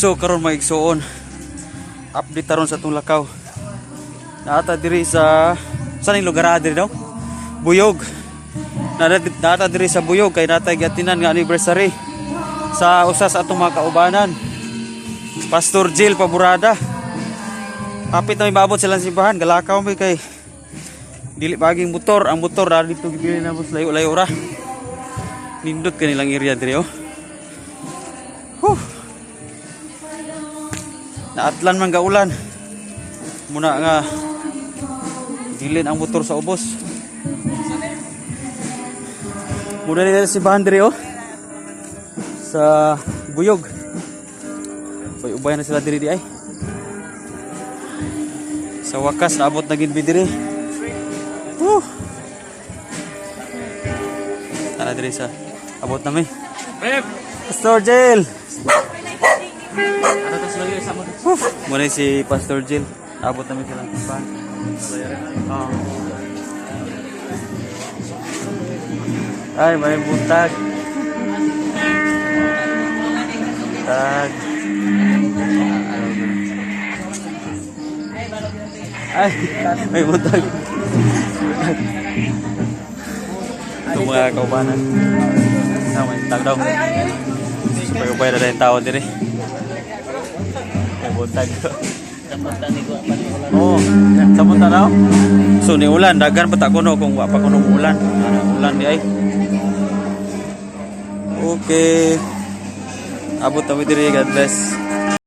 So karon mga igsuon. Update taron sa atong lakaw. Naata diri sa saan yung lugar diri daw? Buyog. Naata diri sa Buyog kay natay gatinan nga anniversary sa usa sa atong mga kaubanan. Pastor Jill Paburada. Kapit na may maabot silang simbahan, galakaw may kay dili baging motor, ang motor na dito gibili na mo sa layo-layo ra. Nindot kanilang area diri oh. Naatlan man ga ulan. Muna nga dilin ang motor sa ubos. Muna nila si Bandri oh. Sa Buyog. Bay ubay na sila diri di ay. Sa wakas naabot na gid mi diri. Woo. Tara diri sa abot na mi. Pastor Jill. Ano to sila sa mo? Woo. Muna si Pastor Jill. Abot na mi sila. Ah. Ay, may buntag. Buntag. Ay, may buntag. Ito mga kaubanan. Ah, buntag daw. Pag-ubay na rin tao din eh. Buntag. Oo, sa punta na So ni ulan, dagan pa ta kuno kung wa pa kuno ulan. Ano, ulan di ay. Okay. Abot kami diri, God bless.